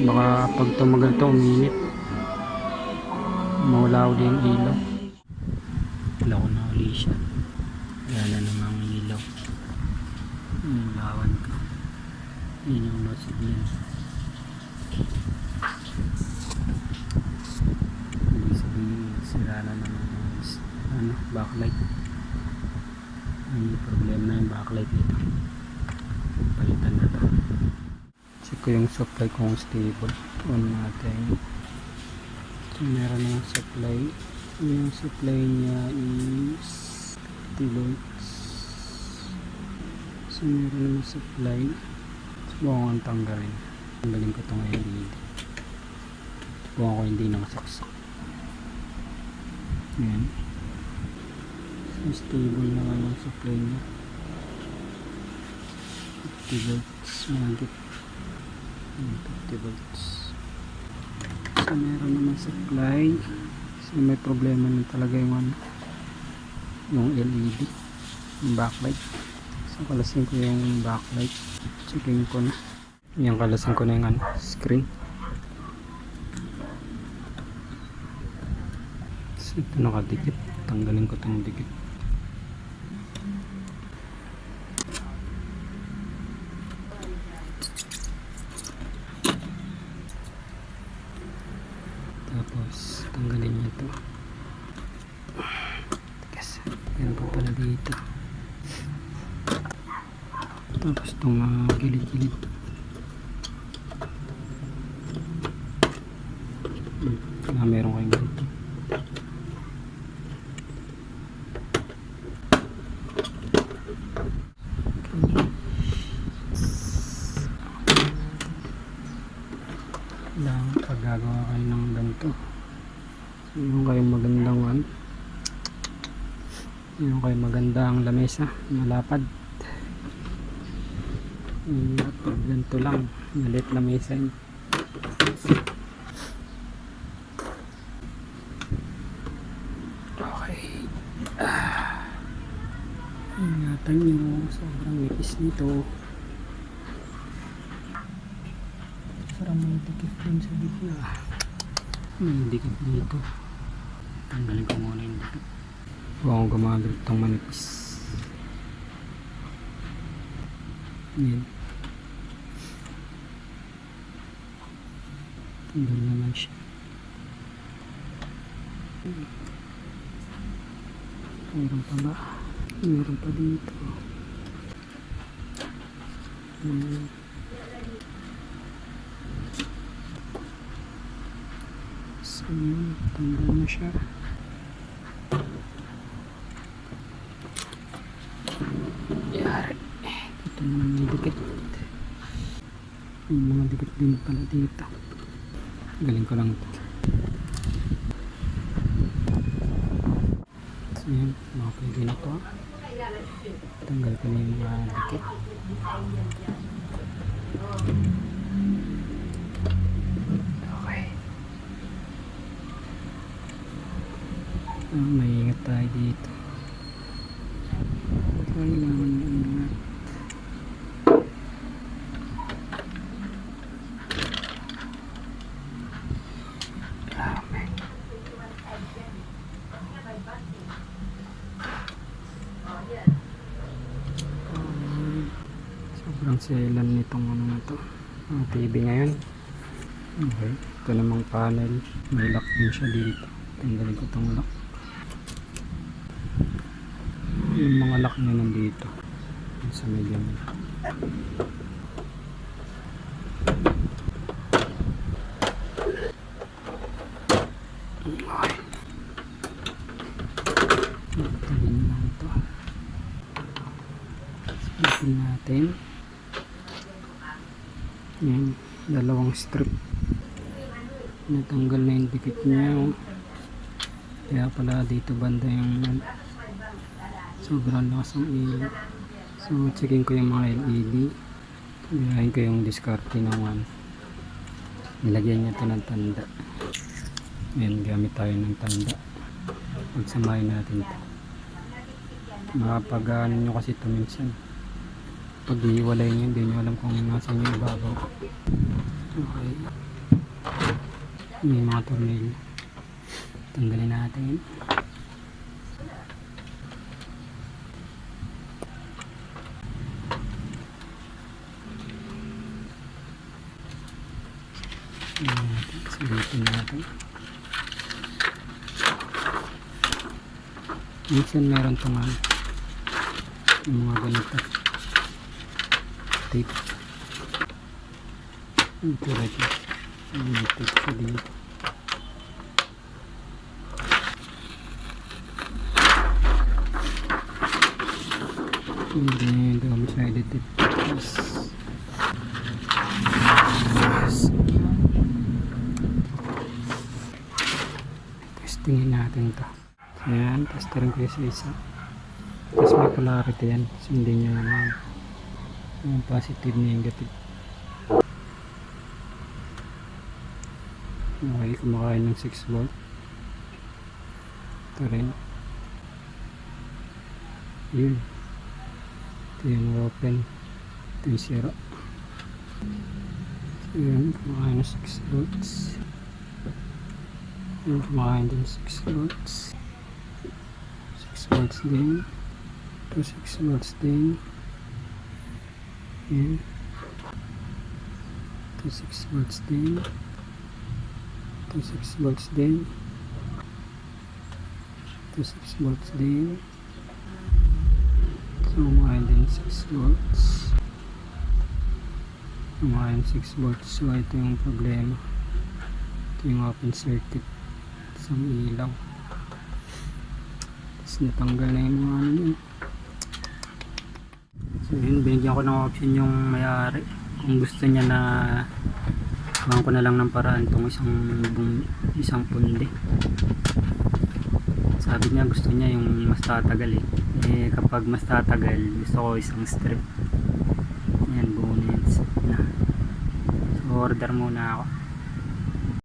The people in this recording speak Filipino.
Baka pag tumagal to, uminit. Mawala uli yung ilaw. Wala ko na uli siya. Wala na namang ilaw. Yung lawan ko. Yun yung lost niya. Ibig sabihin, sira na naman ano, backlight. May problema na yung backlight nito. Palitan ko yung supply kung stable. On natin. So, meron ng supply. Yung supply niya is 50 volts. So, meron naman supply. Subukan ko tanggalin. Tanggalin ko itong LED. Subukan ko hindi nakasaksak. Yan. So, stable naman yung supply niya. 50 volts. Mahigit. Yan, 50 volts. So, meron naman supply. So, may problema na talaga yung ano, yung LED, yung backlight. So, kalasin ko yung backlight. Checking ko na. Yung kalasin ko na yung ano, screen. So, ito nakadikit. Tanggalin ko itong dikit. Tapos, tanggalin niyo ito. Tigas. Yan po pala dito. Tapos itong ah, gilid-gilid. Hmm, Ah, meron kayong ganito. Kailangan pag gagawa kayo ng ganito. Yung kayong magandang ano. Yung kayong magandang lamesa. Malapad. Yung pag ganito lang. Malit lamesa yun. Okay. Ah. Ingatan nyo. Sobrang nipis nito. Parang may dikit dun sa gitna. May dikit dito. Tanggalin ko muna yung dikit. Huwag akong gumagawit itong manipis. Yan. Tanggal naman siya. Meron pa ba? Meron pa dito. Hmm. So, tanggal na siya. Ito naman may dikit. May mga dikit din pala dito. Galing ko lang ito. So, yun. Mga pwede. Tanggal ko na yung mga dikit. Okay. Ah, maingat tayo dito. Selan nitong ano na to. Ang TV ngayon. Okay. Ito namang panel. May lock din siya dito. Tanggalin ko itong lock. Yung mga lock niya nandito. Sa may ganyan. Okay. Lang ito. Sabitin natin. Yan. Dalawang strip. Natanggal na yung dikit niya. Kaya pala dito banda yung sobrang lakas ng ilaw. So, checking ko yung mga LED. Biyahin ko yung diskarte ng one. Nilagyan niya ito ng tanda. Ayan, gamit tayo ng tanda. Pagsamahin natin ito. Makapag-ano nyo kasi ito minsan. Pag iiwalay nyo, hindi nyo alam kung nasan yung ibabaw. Okay. May mga tornilyo. Tanggalin natin. Sulitin natin. Minsan meron itong mga ganito. Tape. Ito. May tape siya dito. Hindi, dami siya edited. Yes. Yes. Testingin natin to. So yan, testerin ko yung sa isa. Tapos may polarity yan. So hindi niya naman yung positive negative. Okay, kumakain ng 6 volt. Ito rin. Yun. Ito yung open. Ito yung zero. So yun, kumakain ng 6 volts. Yun, kumakain din 6 volts. 6 volts din. Ito 6 volts din. Yan. Ito 6 volts din. Ito 6 volts din. Ito 6 volts din. So, kumain din 6 volts. Kumain 6 volts. So, ito yung problema. Ito yung open circuit sa ilaw. Tapos natanggal na yung mga ano yun. So, yun. Binigyan ko ng option yung may-ari. Kung gusto niya na Gawan ko na lang ng paraan tong isang isang pundi. Sabi niya gusto niya yung mas tatagal eh. Eh kapag mas tatagal, gusto ko isang strip. Yan, buo na. So order muna ako.